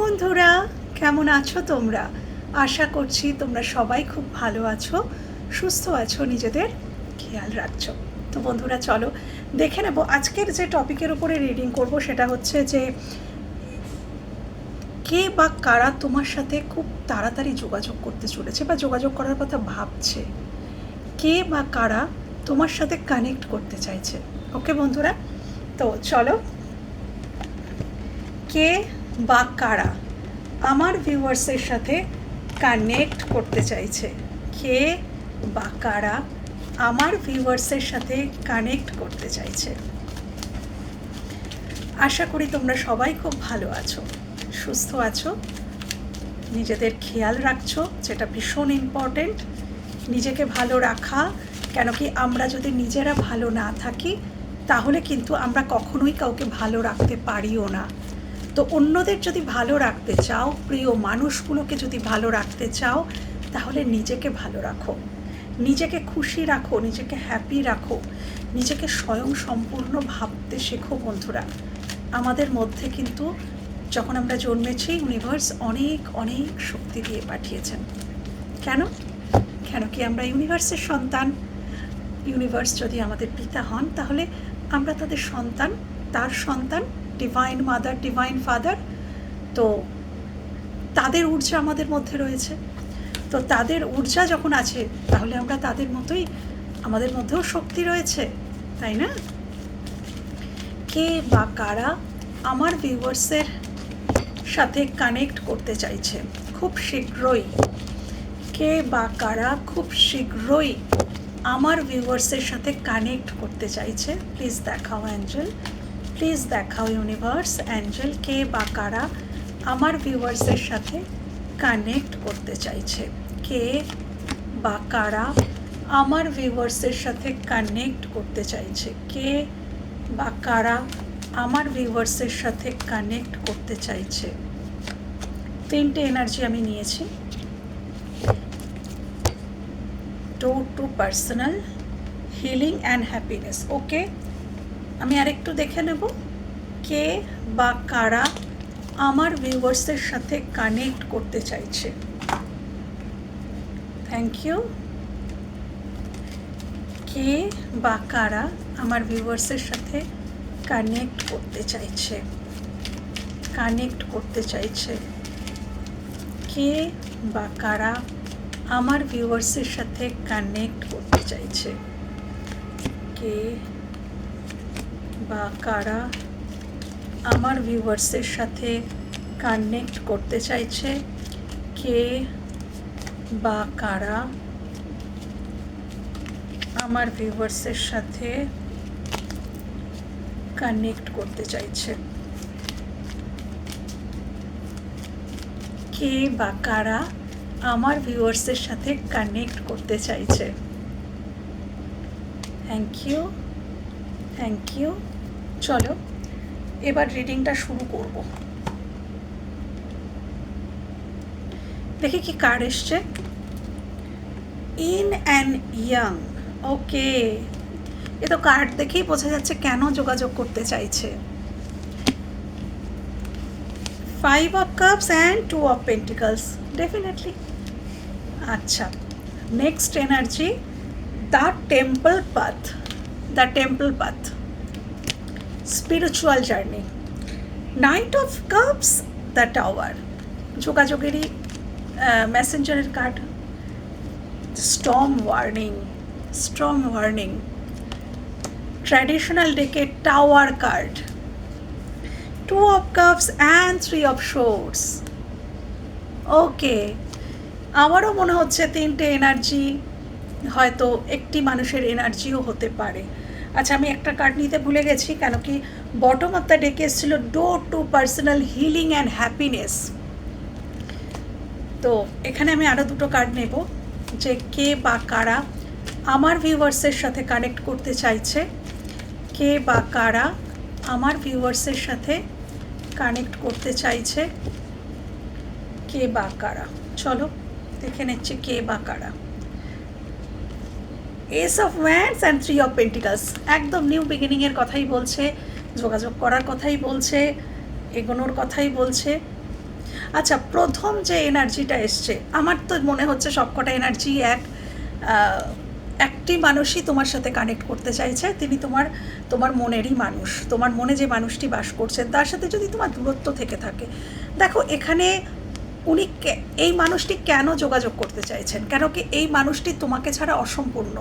বন্ধুরা, কেমন আছো তোমরা? আশা করছি তোমরা সবাই খুব ভালো আছো, সুস্থ আছো, নিজেদের খেয়াল রাখছো। তো বন্ধুরা, চলো দেখে নেব আজকের যে টপিকের উপরে রিডিং করব সেটা হচ্ছে যে, কে বা কারা তোমার সাথে খুব তাড়াতাড়ি যোগাযোগ করতে চলেছে বা যোগাযোগ করার কথা ভাবছে? কে বা কারা তোমার সাথে কানেক্ট করতে চাইছে? ওকে বন্ধুরা? তো চলো, কে বা কারা? আমার ভিউয়ার্সের সাথে কানেক্ট করতে চাইছে। কে বা কারা আমার ভিউয়ার্সের সাথে কানেক্ট করতে চাইছে? আশা করি তোমরা সবাই খুব ভালো আছো, সুস্থ আছো। নিজেদের খেয়াল রাখছো, যেটা ভীষণ ইম্পর্টেন্ট নিজেকে ভালো রাখা কেন কি আমরা যদি নিজেরা ভালো না থাকি, তাহলে কিন্তু আমরা কখনোই কাউকে ভালো রাখতে পারিও না। তো অন্যদের যদি ভালো রাখতে চাও, প্রিয় মানুষগুলোকে যদি ভালো রাখতে চাও, তাহলে নিজেকে ভালো রাখো। নিজেকে খুশি রাখো, নিজেকে হ্যাপি রাখো। নিজেকে স্বয়ং সম্পূর্ণ ভাবতে শেখো, বন্ধুরা। আমাদের মধ্যে কিন্তু যখন আমরা জন্মেছি ইউনিভার্স অনেক অনেক শক্তি দিয়ে পাঠিয়েছেন। কেন? কেন কি আমরা ইউনিভার্সের সন্তান? ইউনিভার্স যদি আমাদের পিতা হন, তাহলে আমরা তাদের সন্তান, তার সন্তান ডিভাইন মাদার ডিভাইন ফাদার তো তাদের ঊর্জা আমাদের মধ্যে রয়েছে। তো তাদের ঊর্জা যখন আছে, তাহলে আমরা তাদের মতোই, আমাদের মধ্যেও শক্তি রয়েছে, তাই না? কে বা কারা আমার ভিউয়ার্সের সাথে কানেক্ট করতে চাইছে? খুব শীঘ্রই। কে বা কারা খুব শীঘ্রই আমার ভিউয়ার্সের সাথে কানেক্ট করতে চাইছে? প্লিজ দেখাও অ্যাঞ্জেল প্লিজ দেখাও ইউনিভার্স অ্যাঞ্জেল কে বা কারা আমার ভিউয়ার্সের সাথে কানেক্ট করতে চাইছে। কে বা কারা আমার ভিউয়ার্সের সাথে কানেক্ট করতে চাইছে। কে বা কারা আমার ভিউয়ার্সের সাথে কানেক্ট করতে চাইছে। তিনটে এনার্জি আমি নিয়েছি। Two two personal healing and happiness okay আমি আরেকটু দেখে নেব কে বা কারা আমার ভিউয়ার্সের সাথে কানেক্ট করতে চাইছে। থ্যাংক ইউ কে বা কারা আমার ভিউয়ার্সের সাথে কানেক্ট করতে চাইছে? কানেক্ট করতে চাইছে। কে বা কারা আমার ভিউয়ার্সের সাথে কানেক্ট করতে চাইছে? কে বা কারা আমার ভিউয়ার্সের সাথে কানেক্ট করতে চাইছে, কে বা কারা আমার ভিউয়ার্সের সাথে কানেক্ট করতে চাইছে? কে বা কারা আমার ভিউয়ার্সের সাথে কানেক্ট করতে চাইছে? থ্যাংক ইউ থ্যাংক ইউ চলো, এবার রিডিংটা শুরু করব। দেখি কি কার্ড এসছে। ইন অ্যান্ড ইয়াং ওকে এ তো কার্ড দেখেই বোঝা যাচ্ছে কেন যোগাযোগ করতে চাইছে। Five of cups and two of pentacles definitely আচ্ছা next energy the temple path the temple path spiritual journey knight of cups the tower যোগাযোগেরই মেসেঞ্জারের card storm warning strong warning traditional deck tower card two of cups and three of swords okay আমারও মনে হচ্ছে তিনটে energy হয়তো একটি মানুষের এনার্জিও হতে পারে। আচ্ছা আমি একটা কার্ড নিতে ভুলে গেছি, কেন কি বটম অফ দ্য ডেকে এসেছিল do two personal healing and happiness তো এখানে আমি আরও দুটো কার্ড নেব, যে কে বা কারা আমার ভিউয়ার্সের সাথে কানেক্ট করতে চাইছে, কে বা কারা আমার ভিউয়ার্সের সাথে কানেক্ট করতে চাইছে, কে বা কারা। চলো, দেখে নিচ্ছি কে বা কারা। Ace of wands and three of pentacles একদম নিউ বিগিনিংয়ের কথাই বলছে, যোগাযোগ করার কথাই বলছে, এগোনোর কথাই বলছে। আচ্ছা প্রথম যে এনার্জিটা এসছে, আমার তো মনে হচ্ছে সবকটা এনার্জি এক। একটি মানুষই তোমার সাথে কানেক্ট করতে চাইছে, তিনি তোমার তোমার মনেরই মানুষ, তোমার মনে যে মানুষটি বাস করছেন তার সাথে যদি তোমার দূরত্ব থেকে থাকে। দেখো, এখানে উনি এই মানুষটি কেন যোগাযোগ করতে চাইছেন? কেন কি এই মানুষটি তোমাকে ছাড়া অসম্পূর্ণ?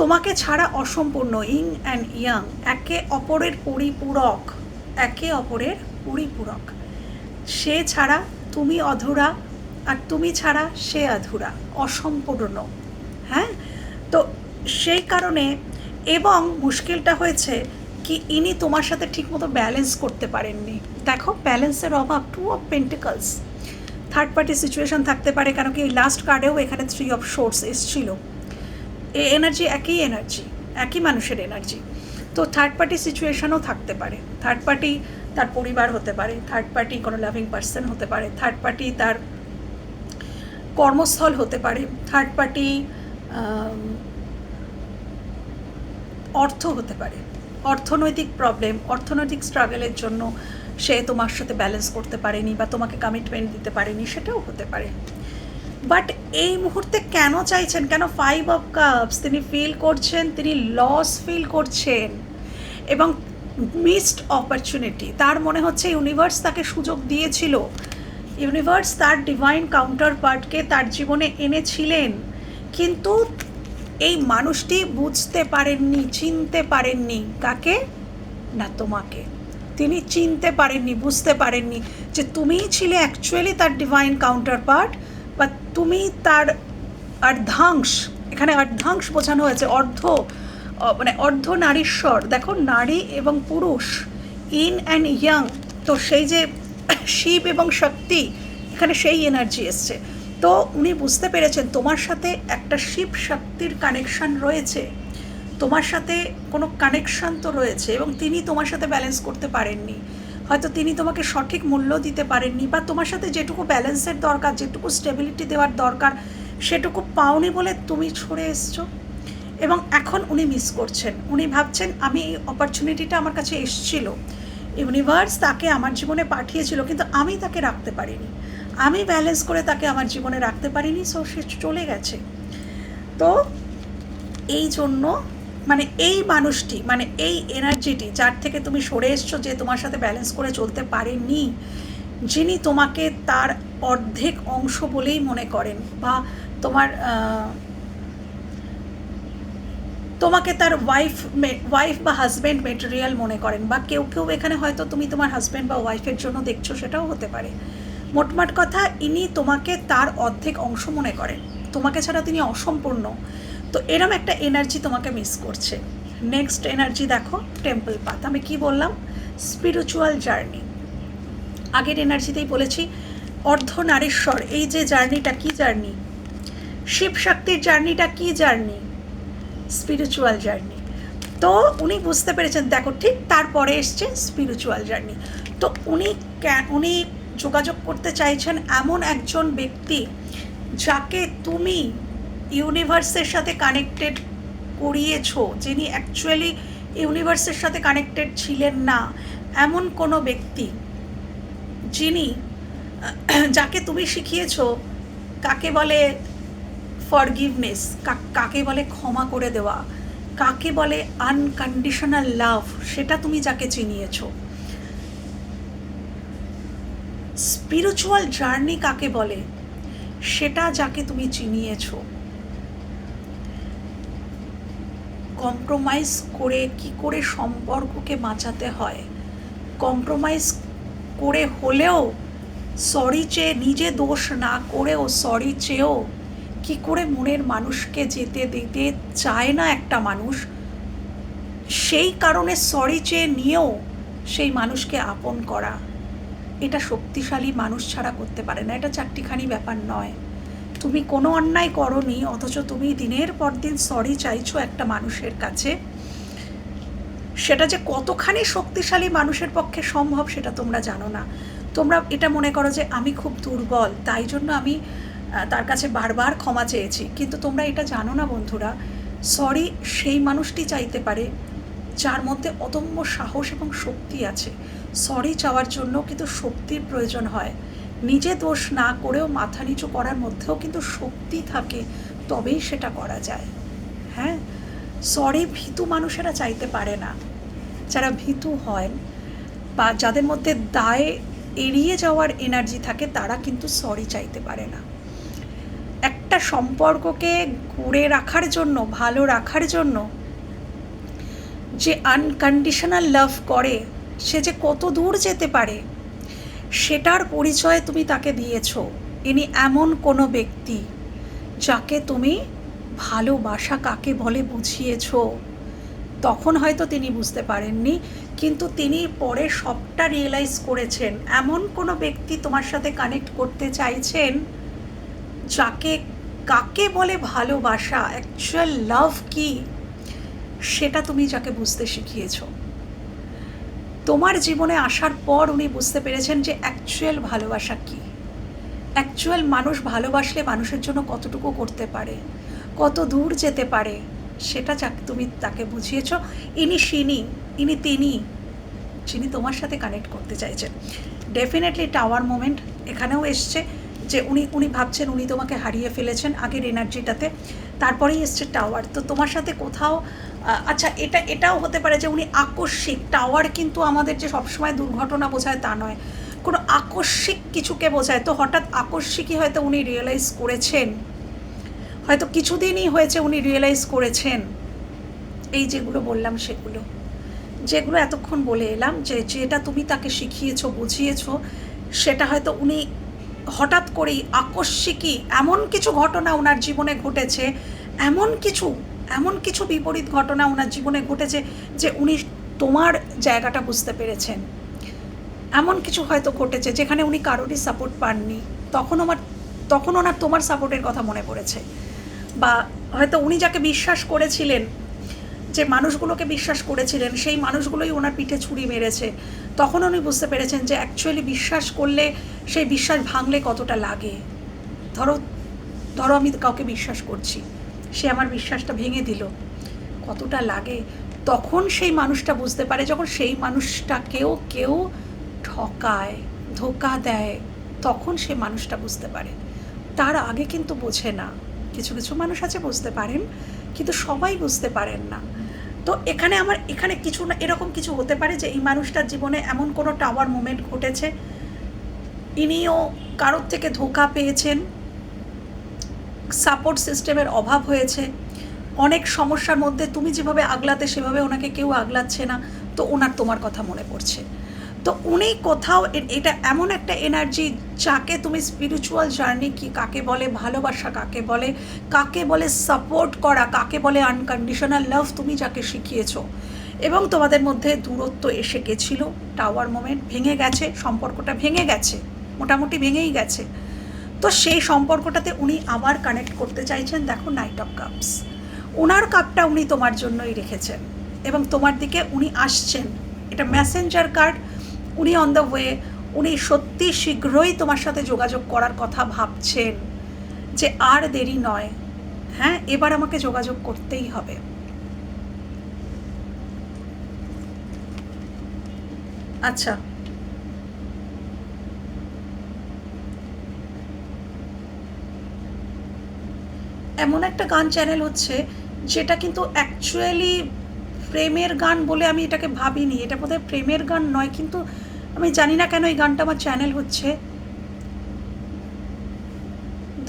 তোমাকে ছাড়া অসম্পূর্ণ। ইং অ্যান্ড ইয়াং, একে অপরের পরিপূরক, একে অপরের পরিপূরক। সে ছাড়া তুমি অধুরা আর তুমি ছাড়া সে অধুরা, অসম্পূর্ণ। হ্যাঁ? তো সেই কারণে এবং মুশকিলটা হয়েছে কি ইনি তোমার সাথে ঠিকমতো ব্যালেন্স করতে পারেননি। দেখো ব্যালেন্সের অভাব two of pentacles third party situation থাকতে পারে কারণ কি লাস্ট কার্ডেও এখানে থ্রি অফ শোর্স এসছিল। এ এনার্জি একই এনার্জি একই মানুষের এনার্জি তো থার্ড পার্টি সিচুয়েশনও থাকতে পারে। থার্ড পার্টি তার পরিবার হতে পারে থার্ড পার্টি কোনো লাভিং পার্সন হতে পারে থার্ড পার্টি তার কর্মস্থল হতে পারে থার্ড পার্টি অর্থ হতে পারে। অর্থনৈতিক প্রবলেম অর্থনৈতিক স্ট্রাগলের জন্য সে তোমার সাথে ব্যালেন্স করতে পারেনি বা তোমাকে কমিটমেন্ট দিতে পারেনি, সেটাও হতে পারে। বাট এই মুহূর্তে কেন চাইছেন? কেন ফাইভ অফ কাপস তিনি ফিল করছেন, তিনি লস ফিল করছেন এবং মিসড অপরচুনিটি তার মনে হচ্ছে ইউনিভার্স তাকে সুযোগ দিয়েছিল। ইউনিভার্স তার ডিভাইন কাউন্টার পার্টকে তার জীবনে এনেছিলেন। কিন্তু এই মানুষটি বুঝতে পারেননি, চিনতে পারেননি কাকে? না তোমাকে। তিনি চিনতে পারেননি, বুঝতে পারেননি যে তুমিই ছিলে অ্যাকচুয়ালি তার ডিভাইন কাউন্টার পার্ট তুমি তার অর্ধাংশ, এখানে অর্ধাংশ বোঝানো হয়েছে, অর্ধ মানে অর্ধ নারীশ্বর দেখো, নারী এবং পুরুষ, ইন অ্যান্ড ইয়াং। তো সেই যে শিব এবং শক্তি, এখানে সেই এনার্জি এসছে। তো উনি বুঝতে পেরেছেন, তোমার সাথে একটা শিব শক্তির কানেকশন রয়েছে। তোমার সাথে কোনো কানেকশন তো রয়েছে এবং তিনি তোমার সাথে ব্যালেন্স করতে পারেননি। হয়তো তিনি তোমাকে সঠিক মূল্য দিতে পারেননি বা তোমার সাথে যেটুকু ব্যালেন্সের দরকার, যেটুকু স্টেবিলিটি দেওয়ার দরকার, সেটুকু পাওনি বলে তুমি ছড়ে এসছো। এবং এখন উনি মিস করছেন। উনি ভাবছেন, আমি এই অপরচুনিটিটা আমার কাছে এসছিল। ইউনিভার্স তাকে আমার জীবনে পাঠিয়েছিল, কিন্তু আমি তাকে রাখতে পারিনি। আমি ব্যালেন্স করে তাকে আমার জীবনে রাখতে পারিনি সো সে চলে গেছে। তো এই জন্য মানে এই মানুষটি মানে এই এনার্জিটি যার থেকে তুমি সরে এসছো যে তোমার সাথে ব্যালেন্স করে চলতে পারেনি, যিনি তোমাকে তার অর্ধেক অংশ বলেই মনে করেন বা তোমার তোমাকে তার ওয়াইফ ওয়াইফ বা হাজব্যান্ড মেটেরিয়াল মনে করেন বা কেউ কেউ এখানে হয়তো তুমি তোমার হাজব্যান্ড বা ওয়াইফের জন্য দেখছ সেটাও হতে পারে। মোটমাট কথা, ইনি তোমাকে তার অর্ধেক অংশ মনে করেন। তোমাকে ছাড়া তিনি অসম্পূর্ণ। তো এরম একটা এনার্জি তোমাকে মিস করছে। নেক্সট এনার্জি দেখো টেম্পল পাথ আমি কি বললাম? স্পিরিচুয়াল জার্নি আগের এনার্জিতেই বলেছি অর্ধ নারীশ্বর এই যে জার্নিটা কি জার্নি শিব শক্তির জার্নিটা কি জার্নি স্পিরিচুয়াল জার্নি তো উনি বুঝতে পেরেছেন, দেখো ঠিক তারপরে এসছে স্পিরিচুয়াল জার্নি তো উনি উনি যোগাযোগ করতে চাইছেন এমন একজন ব্যক্তি যাকে তুমি ইউনিভার্সের সাথে কানেক্টেড করিয়েছো, যিনি অ্যাকচুয়ালি ইউনিভার্সের সাথে কানেক্টেড ছিলেন না, এমন কোনো ব্যক্তি যিনি, যাকে তুমি শিখিয়েছো, কাকে বলে ফরগিভনেস কাকে বলে ক্ষমা করে দেওয়া, কাকে বলে আনকন্ডিশনাল লাভ সেটা তুমি যাকে চিনিয়েছো। স্পিরিচুয়াল জার্নি কাকে বলে, সেটা যাকে তুমি চিনিয়েছো। কম্প্রোমাইজ করে কি করে সম্পর্ককে বাঁচাতে হয়? কম্প্রোমাইজ করে হলেও সরি চেয়ে নিজে দোষ না করেও সরি চেয়েও কি করে মনের মানুষকে যেতে দিতে চায় না একটা মানুষ? সেই কারণে সরি চেয়ে নিয়েও সেই মানুষকে আপন করা। এটা শক্তিশালী মানুষ ছাড়া করতে পারে না। এটা চারটিখানি ব্যাপার নয়। তুমি কোনো অন্যায় করনি, অথচ তুমি দিনের পর দিন সরি চাইছো একটা মানুষের কাছে। সেটা যে কতখানি শক্তিশালী মানুষের পক্ষে সম্ভব সেটা তোমরা জানো না। তোমরা এটা মনে করো যে আমি খুব দুর্বল, তাই জন্য আমি তার কাছে বারবার ক্ষমা চেয়েছি। কিন্তু তোমরা এটা জানো না বন্ধুরা সরি সেই মানুষটি চাইতে পারে যার মধ্যে অদম্য সাহস এবং শক্তি আছে। সরি চাওয়ার জন্য কিন্তু শক্তির প্রয়োজন হয়। নিজে দোষ না করেও মাথা নিচু করার মধ্যেও কিন্তু শক্তি থাকে, তবেই সেটা করা যায়। হ্যাঁ? সরি ভীতু মানুষেরা চাইতে পারে না। যারা ভীতু হয় বা যাদের মধ্যে দায় এড়িয়ে যাওয়ার এনার্জি থাকে, তারা কিন্তু সরি চাইতে পারে না। একটা সম্পর্ককে গড়ে রাখার জন্য, ভালো রাখার জন্য যে আনকন্ডিশনাল লাভ করে, সে যে কত দূর যেতে পারে সেটার পরিচয় তুমি তাকে দিয়েছ। ইনি এমন কোনো ব্যক্তি যাকে তুমি ভালোবাসা কাকে বলে বুঝিয়েছ। তখন হয়তো তিনি বুঝতে পারেননি, কিন্তু তিনি পরে সবটা রিয়েলাইজ করেছেন। এমন কোনো ব্যক্তি তোমার সাথে কানেক্ট করতে চাইছেন যাকে কাকে বলে ভালোবাসা অ্যাকচুয়াল লাভ কি, সেটা তুমি যাকে বুঝতে শিখিয়েছো। তোমার জীবনে আসার পর উনি বুঝতে পেরেছেন যে অ্যাকচুয়াল ভালোবাসা কী। অ্যাকচুয়াল মানুষ ভালোবাসলে মানুষের জন্য কতটুকু করতে পারে, কত দূর যেতে পারে, সেটা যাকে, তুমি তাকে বুঝিয়েছ। ইনি সিনি ইনি তিনি, যিনি তোমার সাথে কানেক্ট করতে চাইছেন। ডেফিনেটলি টাওয়ার মোমেন্ট এখানেও এসছে যে উনি উনি ভাবছেন উনি তোমাকে হারিয়ে ফেলেছেন আগের এনার্জিটাতে তারপরেই এসছে টাওয়ার তো তোমার সাথে কোথাও আচ্ছা এটা, এটাও হতে পারে যে উনি আকস্মিক। টাওয়ার কিন্তু আমাদের যে সবসময় দুর্ঘটনা বোঝায় তা নয়। কোনো আকস্মিক কিছুকে বোঝায়। তো হঠাৎ আকস্মিকই হয়তো উনি রিয়েলাইজ করেছেন। হয়তো কিছুদিনই হয়েছে উনি রিয়েলাইজ করেছেন। এই যেগুলো বললাম সেগুলো। যেগুলো এতক্ষণ বলে এলাম যে, যেটা তুমি তাকে শিখিয়েছো, বুঝিয়েছো, সেটা হয়তো উনি হঠাৎ করেই আকস্মিকই এমন কিছু ঘটনা ওনার জীবনে ঘটেছে, এমন কিছু এমন কিছু বিপরীত ঘটনা ওনার জীবনে ঘটেছে যে উনি তোমার জায়গাটা বুঝতে পেরেছেন। এমন কিছু হয়তো ঘটেছে যেখানে উনি কারোরই সাপোর্ট পাননি। তখন আমার, তখন ওনার তোমার সাপোর্টের কথা মনে পড়েছে। বা হয়তো উনি যাকে বিশ্বাস করেছিলেন, যে মানুষগুলোকে বিশ্বাস করেছিলেন, সেই মানুষগুলোই ওনার পিঠে ছুরি মেরেছে। তখন উনি বুঝতে পেরেছেন যে অ্যাকচুয়ালি বিশ্বাস করলে সেই বিশ্বাস ভাঙলে কতটা লাগে। ধরো ধরো আমি কাউকে বিশ্বাস করছি। সে আমার বিশ্বাসটা ভেঙে দিল। কতটা লাগে তখন সেই মানুষটা বুঝতে পারে যখন সেই মানুষটাকেও কেউ ঠকায়, ধোকা দেয়, তখন সে মানুষটা বুঝতে পারে। তার আগে কিন্তু বোঝে না। কিছু কিছু মানুষ আছে বুঝতে পারেন, কিন্তু সবাই বুঝতে পারেন না। তো এখানে আমার, এখানে কিছু না, এরকম কিছু হতে পারে যে এই মানুষটার জীবনে এমন কোনো টাওয়ার মুমেন্ট ঘটেছে, ইনিও কারোর থেকে ধোকা পেয়েছেন সাপোর্ট সিস্টেমের অভাব হয়েছে। অনেক সমস্যার মধ্যে তুমি যেভাবে আগলাতে সেভাবে ওনাকে কেউ আগলাচ্ছে না, তো ওনার তোমার কথা মনে পড়ছে। তো উনি কোথাও এটা এমন একটা এনার্জি যাকে তুমি স্পিরিচুয়াল জার্নি কি কাকে বলে, ভালোবাসা কাকে বলে কাকে বলে সাপোর্ট করা, কাকে বলে আনকন্ডিশনাল লাভ তুমি যাকে শিখিয়েছ। এবং তোমাদের মধ্যে দূরত্ব এসে গেছিল টাওয়ার মোমেন্ট ভেঙে গেছে, সম্পর্কটা ভেঙে গেছে, মোটামুটি ভেঙেই গেছে। তো সেই সম্পর্কটাতে উনি আবার কানেক্ট করতে চাইছেন, দেখো নাইট অফ কাপস ওনার কাপটা উনি তোমার জন্যই রেখেছেন এবং তোমার দিকে উনি আসছেন। এটা মেসেঞ্জার কার্ড উনি অন দ্য ওয়ে উনি সত্যি শীঘ্রই তোমার সাথে যোগাযোগ করার কথা ভাবছেন যে আর দেরি নয়। হ্যাঁ এবার আমাকে যোগাযোগ করতেই হবে। আচ্ছা এমন একটা গান চ্যানেল হচ্ছে, যেটা কিন্তু অ্যাকচুয়ালি প্রেমের গান বলে আমি এটাকে ভাবিনি। এটা বোধহয় প্রেমের গান নয়, কিন্তু আমি জানি না কেন এই গানটা আমার চ্যানেল হচ্ছে।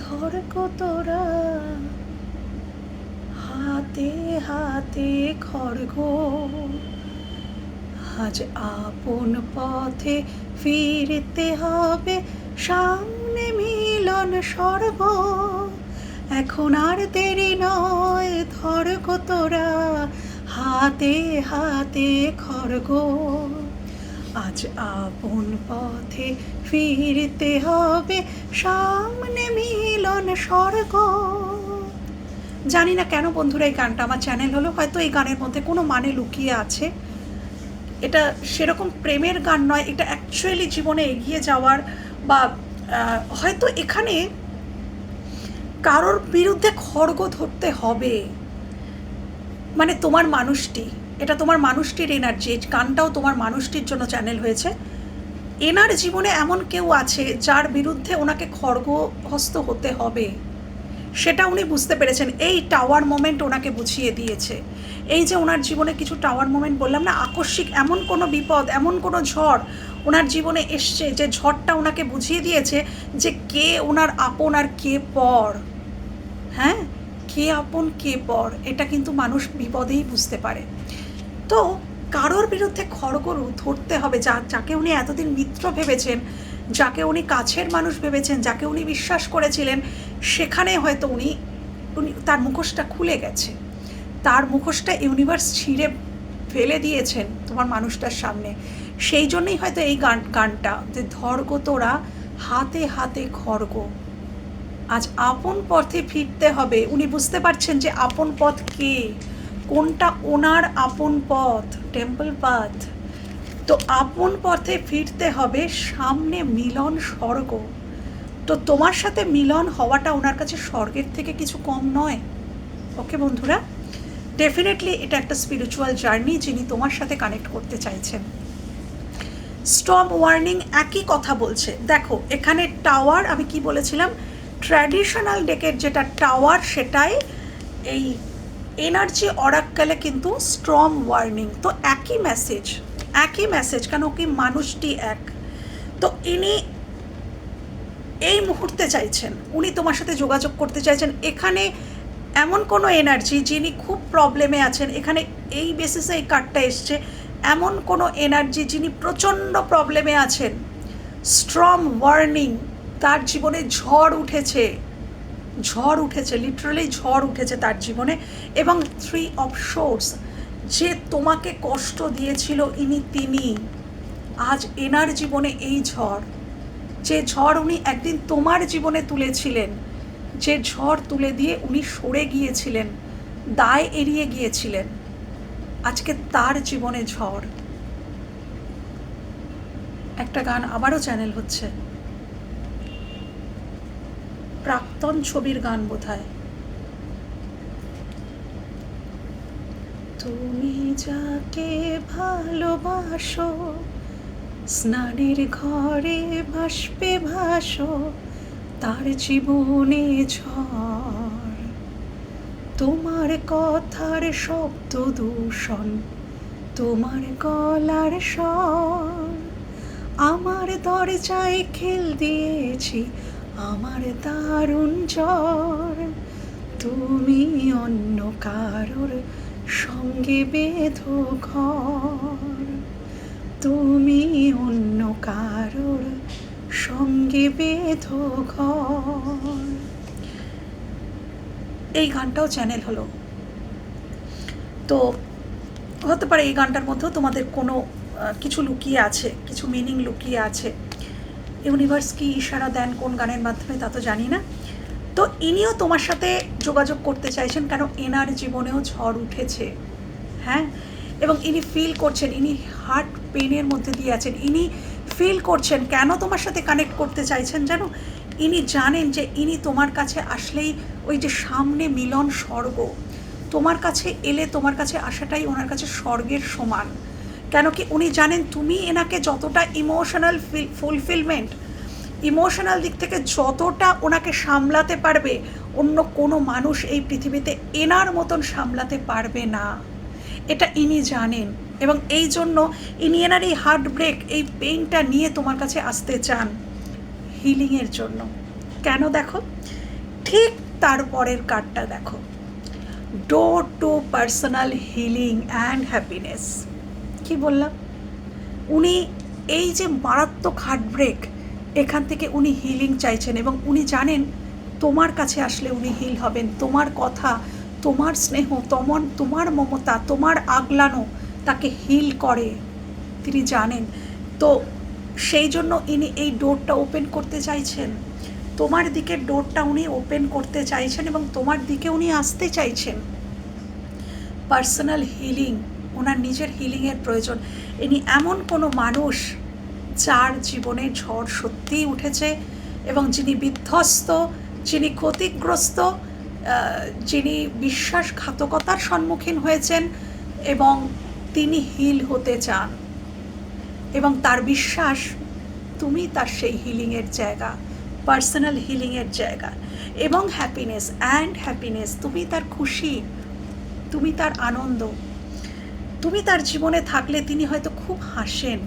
ধর তোরা হাতে হাতে খড়গ আজ আপন পথে ফিরতে হবে, সামনে মিলন স্বর্গ। এখন আর দেরি নয়, ধর তোরা। হাতে হাতে খড়গ আজ আপন পথে ফিরতে হবে, সামনে মিলন স্বর্গ। জানি না কেন বন্ধুরা, এই গানটা আমার চ্যানেল হলো, হয়তো এই গানের মধ্যে কোনো মানে লুকিয়ে আছে। এটা সেরকম প্রেমের গান নয়, এটা অ্যাকচুয়ালি জীবনে এগিয়ে যাওয়ার বা হয়তো এখানে কারোর বিরুদ্ধে খড়গ ধরতে হবে। মানে তোমার মানুষটি, এটা তোমার মানুষটির এনার্জি এই গানটাও তোমার মানুষটির জন্য চ্যানেল হয়েছে। এনার জীবনে এমন কেউ আছে যার বিরুদ্ধে ওনাকে খড়গহস্ত হতে হবে। সেটা উনি বুঝতে পেরেছেন। এই টাওয়ার মোমেন্ট ওনাকে বুঝিয়ে দিয়েছে। এই যে ওনার জীবনে কিছু টাওয়ার মোমেন্ট বললাম না, আকস্মিক এমন কোনো বিপদ, এমন কোনো ঝড় ওনার জীবনে এসছে যে ঝড়টা ওনাকে বুঝিয়ে দিয়েছে যে কে ওনার আপন আর কে পর। হ্যাঁ? কে আপন, কে পর, এটা কিন্তু মানুষ বিপদেই বুঝতে পারে। তো কারোর বিরুদ্ধে খড়গরু ধরতে হবে, যা, যাকে উনি এতদিন মিত্র ভেবেছেন, যাকে উনি কাছের মানুষ ভেবেছেন, যাকে উনি বিশ্বাস করেছিলেন, সেখানে হয়তো উনি উনি তার মুখোশটা খুলে গেছে। তার মুখোশটা ইউনিভার্স ছিঁড়ে ফেলে দিয়েছেন তোমার মানুষটার সামনে। সেই জন্যই হয়তো এই গান, গানটা, যে ধর্গ তোরা হাতে হাতে খড়গ। আজ আপন পথে ফিরতে হবে। উনি বুঝতে পারছেন যে আপন পথ কে? কোনটা ওনার আপন পথ? Temple path. তো আপন পথে ফিরতে হবে সামনে মিলন স্বর্গ। তো তোমার সাথে মিলন হওয়াটা ওনার কাছে স্বর্গের থেকে কিছু কম নয়। ওকে বন্ধুরা ডেফিনেটলি এটা একটা স্পিরিচুয়াল জার্নি যিনি তোমার সাথে কানেক্ট করতে চাইছেন। স্টম ওয়ার্নিং একই কথা বলছে। দেখো, এখানে টাওয়ার আমি কি বলেছিলাম? ট্র্যাডিশনাল ডেকের যেটা টাওয়ার সেটাই, এই এনার্জি অরাক্কালে কিন্তু স্ট্রং ওয়ার্নিং তো একই মেসেজ একই মেসেজ কেন কি মানুষটি এক। তো ইনি এই মুহূর্তে চাইছেন, উনি তোমার সাথে যোগাযোগ করতে চাইছেন, এখানে এমন কোনো এনার্জি যিনি খুব প্রবলেমে আছেন, এখানে এই বেসিসে এই কার্ডটা এসছে, এমন কোনো এনার্জি যিনি প্রচণ্ড প্রবলেমে আছেন স্ট্রং ওয়ার্নিং তার জীবনে ঝড় উঠেছে। ঝড় উঠেছে লিটারালি ঝড় উঠেছে তার জীবনে। এবং থ্রি অফ শোর্স যে তোমাকে কষ্ট দিয়েছিল, ইনি তিনি। আজ এনার জীবনে এই ঝড়, যে ঝড় উনি একদিন তোমার জীবনে তুলেছিলেন, যে ঝড় তুলে দিয়ে উনি সরে গিয়েছিলেন, দায় এড়িয়ে গিয়েছিলেন, আজকে তার জীবনে ঝড়। একটা গান আবারও চ্যানেল হচ্ছে। প্রাক্তন ছবির গান বোধহয়। তুমি যাকে ভালোবাসো, স্নানের ঘরে ভাসবে ভাসো, তার জীবনে ঝড়। তোমার কথার শব্দ দূষণ, তোমার গলার স্বর, আমার দরজায় খেল দিয়েছি আমার দারুণ জ্বর। তুমি অন্য কারোর সঙ্গে বেঁধো ঘর। তুমি অন্য কারোর সঙ্গে বেঁধো ঘর। এই গানটাও চ্যানেল হলো। তো হতে পারে এই গানটার মধ্যেও তোমাদের কোনো কিছু লুকিয়ে আছে, কিছু মিনিং লুকিয়ে আছে। ইউনিভার্স কি ইশারা দেন, কোন গানের মাধ্যমে তা তো জানি না। তো ইনিও তোমার সাথে যোগাযোগ করতে চাইছেন কেন এনার জীবনেও ঝড় উঠেছে। হ্যাঁ? এবং ইনি ফিল করছেন, ইনি হার্ট পেনের মধ্যে দিয়ে আছেন। ইনি ফিল করছেন, কেন তোমার সাথে কানেক্ট করতে চাইছেন জানো? ইনি জানেন যে ইনি তোমার কাছে আসলেই ওই যে সামনে মিলন স্বর্গ। তোমার কাছে এলে তোমার কাছে আসাটাই ওনার কাছে স্বর্গের সমান। কেন কি উনি জানেন তুমি এনাকে যতটা ইমোশনাল ফুলফিলমেন্ট ইমোশনাল দিক থেকে যতটা ওনাকে সামলাতে পারবে, অন্য কোনো মানুষ এই পৃথিবীতে এনার মতন সামলাতে পারবে না। এটা ইনি জানেন এবং এই জন্য ইনি এনার এই হার্ট ব্রেক এই পেইনটা নিয়ে তোমার কাছে আসতে চান হিলিংয়ের জন্য। কেন দেখো? ঠিক তারপরের কার্ডটা দেখো। Door to personal healing and happiness কি বললাম? উনি এই যে মারাত্মক হার্ট ব্রেক এখান থেকে উনি হিলিং চাইছেন এবং উনি জানেন তোমার কাছে আসলে উনি হিল হবেন। তোমার কথা, তোমার স্নেহ, তমন, তোমার মমতা, তোমার আগলানো তাকে হিল করে, তিনি জানেন। তো সেই জন্য ইনি এই ডোরটা ওপেন করতে চাইছেন। তোমার দিকে ডোরটা উনি ওপেন করতে চাইছেন এবং তোমার দিকে উনি আসতে চাইছেন। পার্সোনাল হিলিং ওনার নিজের হিলিংয়ের প্রয়োজন। ইনি এমন কোনো মানুষ যার জীবনে ঝড় সত্যিই উঠেছে এবং যিনি বিধ্বস্ত, যিনি ক্ষতিগ্রস্ত যিনি বিশ্বাসঘাতকতার সম্মুখীন হয়েছেন এবং তিনি হিল হতে চান। এবং তার বিশ্বাস, তুমি তার সেই হিলিংয়ের জায়গা পার্সোনাল হিলিংয়ের জায়গা এবং হ্যাপিনেস অ্যান্ড হ্যাপিনেস তুমি তার খুশি, তুমি তার আনন্দ তুমি তার জীবনে থাকলে তিনি হয়তো খুব হাসেন,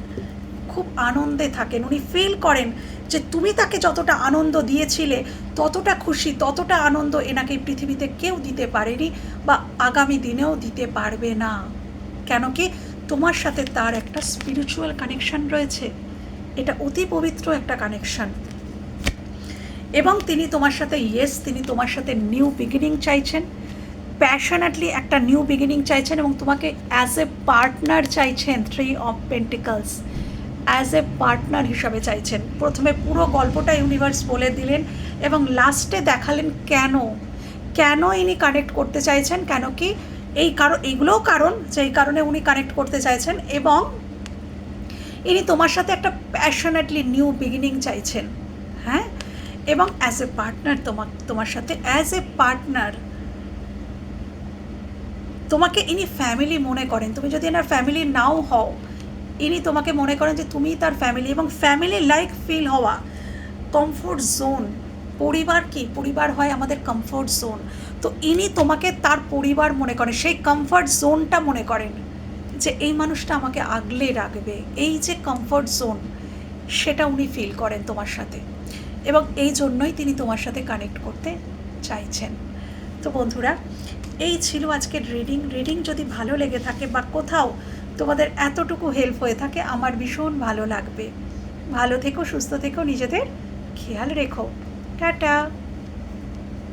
খুব আনন্দে থাকেন। উনি ফিল করেন যে তুমি তাকে যতটা আনন্দ দিয়েছিলে, ততটা খুশি, ততটা আনন্দ এনাকে পৃথিবীতে কেউ দিতে পারেনি বা আগামী দিনেও দিতে পারবে না। কেন কি তোমার সাথে তার একটা স্পিরিচুয়াল কানেকশন রয়েছে। এটা অতি পবিত্র একটা কানেকশন এবং তিনি তোমার সাথে ইয়েস তিনি তোমার সাথে নিউ বিগিনিং চাইছেন। প্যাশনেটলি একটা নিউ বিগিনিং চাইছেন এবং তোমাকে অ্যাজ এ পার্টনার চাইছেন three of pentacles as a partner হিসাবে চাইছেন। প্রথমে পুরো গল্পটা ইউনিভার্স বলে দিলেন এবং লাস্টে দেখালেন কেন? কেন ইনি কানেক্ট করতে চাইছেন? কেন কি? এই কারণ, এইগুলোও কারণ যেই কারণে উনি কানেক্ট করতে চাইছেন এবং ইনি তোমার সাথে একটা প্যাশনেটলি নিউ বিগিনিং চাইছেন। হ্যাঁ? এবং অ্যাজ এ পার্টনার তোমার তোমার সাথে অ্যাজ এ পার্টনার তোমাকে ইনি ফ্যামিলি মনে করেন। তুমি যদি এনার ফ্যামিলি নাও হও, ইনি তোমাকে মনে করেন যে তুমি তার ফ্যামিলি এবং ফ্যামিলি লাইক ফিল হওয়া। কমফোর্ট জোন পরিবার কি? পরিবার হয় আমাদের কমফোর্ট জোন তো ইনি তোমাকে তার পরিবার মনে করেন, সেই কমফোর্ট জোনটা মনে করেন যে এই মানুষটা আমাকে আগলে রাখবে। এই যে কমফোর্ট জোন সেটা উনি ফিল করেন তোমার সাথে। এবং এই জন্যই তিনি তোমার সাথে কানেক্ট করতে চাইছেন। তো বন্ধুরা এই ছিল আজকের রিডিং রিডিং যদি ভালো লেগে থাকে বা কোথাও তোমাদের এতটুকু হেল্প হয়ে থাকে, আমার ভীষণ ভালো লাগবে। ভালো থেকো, সুস্থ থেকো, নিজেদের খেয়াল রেখো। টাটা!